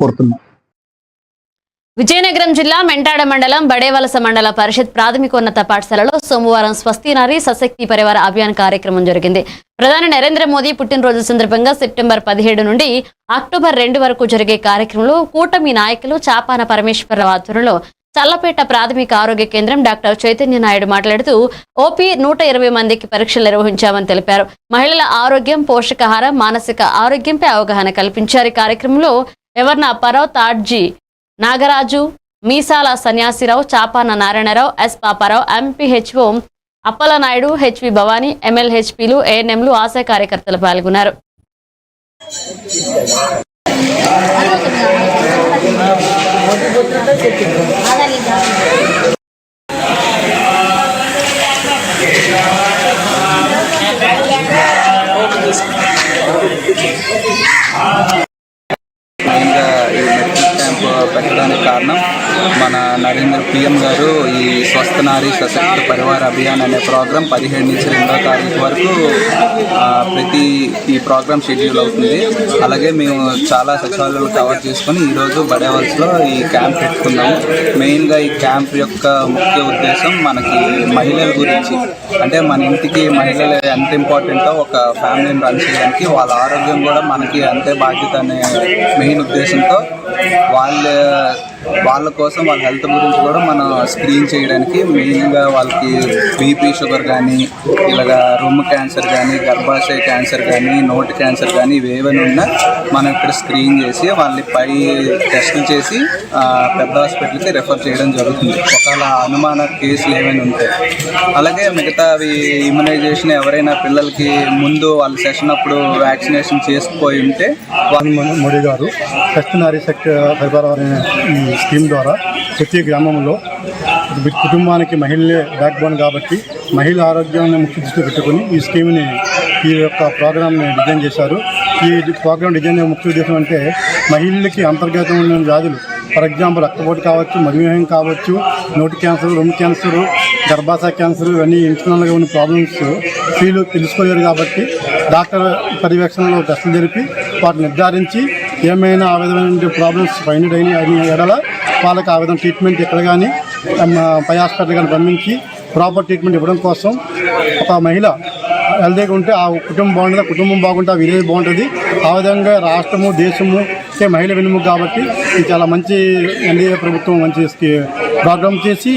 కోరుతున్నాం. విజయనగరం జిల్లా మెంటాడ మండలం బడేవలస మండల పరిషత్ ప్రాథమికోన్నత పాఠశాలలో సోమవారం స్వస్తి నారి సశక్తి పరివార అభియాన్ కార్యక్రమం జరిగింది. ప్రధాని నరేంద్ర మోదీ పుట్టినరోజు సందర్భంగా సెప్టెంబర్ పదిహేడు నుండి అక్టోబర్ రెండు వరకు జరిగే కార్యక్రమంలో కూటమి నాయకులు చాపాన పరమేశ్వరరావు ఆధ్వర్యంలో చల్లపేట ప్రాథమిక ఆరోగ్య కేంద్రం డాక్టర్ చైతన్య నాయుడు మాట్లాడుతూ ఓపీ నూట ఇరవై మందికి పరీక్షలు నిర్వహించామని తెలిపారు. మహిళల ఆరోగ్యం పోషకాహారం మానసిక ఆరోగ్యంపై అవగాహన కల్పించారు. కార్యక్రమంలో ఎవర్న పరవ్ తాడ్జీ? Nagaraju Meesala Sanyasirao Chapana Narayanarao S Paparao MPHO Appalanaidu HV Bhavani ఎమ్మెల్హెచ్పీలు ఏఎన్ఎంలు ఆశా కార్యకర్తలు పాల్గొన్నారు. పెట్టడానికి కారణం మన నరేంద్ర పిఎం గారు ఈ స్వస్థ నారీ సశక్త పరివార అభియాన్ అనే ప్రోగ్రాం పదిహేడు నుంచి రెండో తారీఖు వరకు ప్రతి ఈ ప్రోగ్రామ్ షెడ్యూల్ అవుతుంది. అలాగే మేము చాలా సచివాలయాలు కవర్ చేసుకొని ఈరోజు బడేవల్స్లో ఈ క్యాంప్ పెట్టుకున్నాము. మెయిన్గా ఈ క్యాంప్ యొక్క ముఖ్య ఉద్దేశం మనకి మహిళల గురించి. అంటే మన ఇంటికి మహిళలు ఎంత ఇంపార్టెంటో ఒక ఫ్యామిలీని రన్ చేయడానికి వాళ్ళ ఆరోగ్యం కూడా మనకి అంతే బాధ్యత అనే మెయిన్ ఉద్దేశంతో వాళ్ళ Yeah. వాళ్ళ కోసం వాళ్ళ హెల్త్ గురించి కూడా మనం స్క్రీన్ చేయడానికి మెయిన్గా వాళ్ళకి బీపీ షుగర్ కానీ ఇలాగా రొమ్ము క్యాన్సర్ కానీ గర్భాశయ క్యాన్సర్ కానీ నోటి క్యాన్సర్ కానీ ఏమైనా ఉన్నా మనం ఇక్కడ స్క్రీన్ చేసి వాళ్ళని పై టెస్టులు చేసి పెద్ద హాస్పిటల్కి రెఫర్ చేయడం జరుగుతుంది. ఒకవేళ అనుమాన కేసులు ఏమైనా ఉంటాయి అలాగే మిగతా అవి ఇమ్యునైజేషన్ ఎవరైనా పిల్లలకి ముందు వాళ్ళ సెషన్ అప్పుడు వ్యాక్సినేషన్ చేసుకుపోయి ఉంటే వాళ్ళు మో- గారు సత్యనారీ శక్తి పరిపాలన స్కీమ్ ద్వారా ప్రతి గ్రామంలో కుటుంబానికి మహిళలే బ్యాక్ బోన్ కాబట్టి మహిళ ఆరోగ్యాన్ని ముఖ్య దృష్టి పెట్టుకొని ఈ స్కీమ్ని ఈ యొక్క ప్రోగ్రామ్ని డిజైన్ చేశారు. ఈ ప్రోగ్రామ్ డిజైన్ ముఖ్య ఉద్దేశం అంటే మహిళలకి అంతర్గతమైన వ్యాధులు ఫర్ ఎగ్జాంపుల్ రక్తపోటు కావచ్చు మధుమేహం కావచ్చు నోటి క్యాన్సర్ రొమ్ము క్యాన్సర్ గర్భాశయ క్యాన్సర్ ఇవన్నీ ఇంటర్నల్గా ఉన్న ప్రాబ్లమ్స్ వీళ్ళు తెలుసుకోలేరు కాబట్టి డాక్టర్ పర్యవేక్షణలో టెస్టులు జరిపి వాటిని నిర్ధారించి ఏమైనా ఆ విధమైన ప్రాబ్లమ్స్ ఫైండ్ అయినాయి అయిన ఎడల వాళ్ళకి ఆ విధంగా ట్రీట్మెంట్ ఇక్కడ కానీ పై హాస్పిటల్ కానీ పంపించి ప్రాపర్ ట్రీట్మెంట్ ఇవ్వడం కోసం ఒక మహిళ హెల్తీగా ఉంటే ఆ కుటుంబం బాగుంటుంది కుటుంబం బాగుంటే ఆ విలేజ్ బాగుంటుంది. ఆ విధంగా రాష్ట్రము దేశము అంటే మహిళ వెనుముక కాబట్టి ఇది చాలా మంచి ఎన్డీఏ ప్రభుత్వం మంచి ప్రోగ్రామ్ చేసి